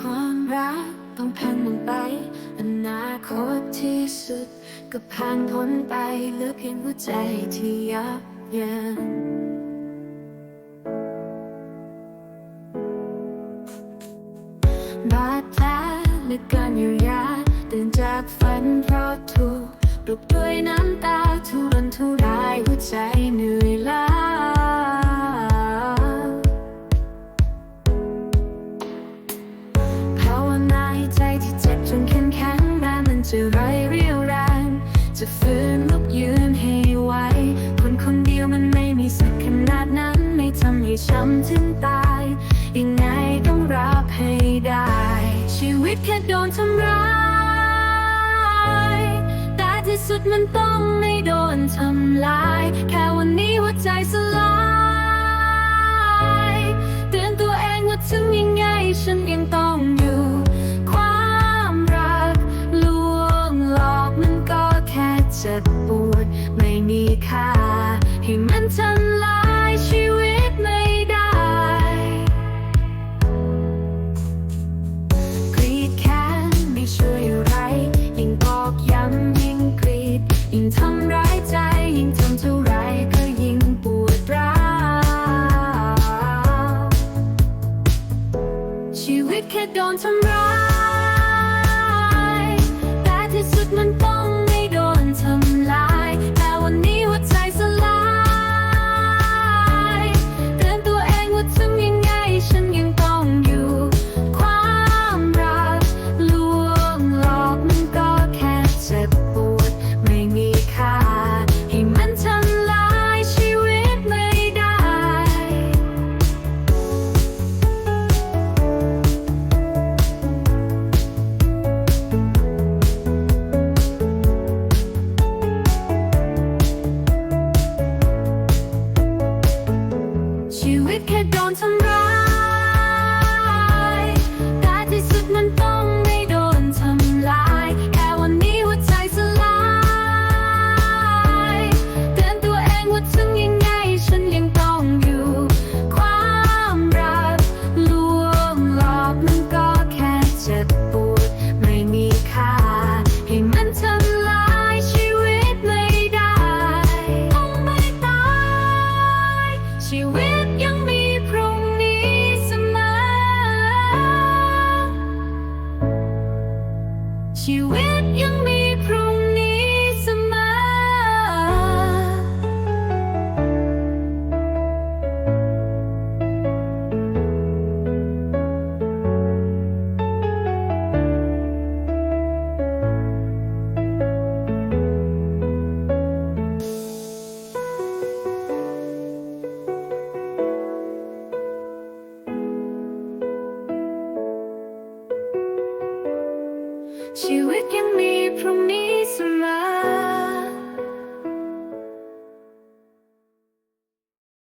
ความรักต้องผ่านมันไป อนาคตที่สุด ก็ผ่านพ้นไปเหลือเพียงหัวใจที่ยับเยินบาดแผลหรือการเยียวยาตื่นจากฝันเพราะถูกปลุกด้วยน้ำตาทุรนทุรายหัวใจเหนื่อยล้า จะไร้เรี่ยวแรง จะฟื้นลุกยืนให้ไหวคนคนเดียวมันไม่มีสักขนาดนั้น ไม่ทำให้ช้ำถึงตาย ยังไงต้องรับให้ได้ ชีวิตแค่โดนทำร้าย แต่ที่สุดมันต้องไม่โดนทำลาย แค่วันนี้หัวใจสลาย วิตแค่โดนทำร้าย แต่ที่สุดมันต้องไม่โดนทำลาย แต่วันนี้หัวใจสลาย เตือนตัวเองว่าทำยังไงฉันยังต้อง วิตยังมีพรุ่งนี้เสมอ ชีวิตยังมี She waking me from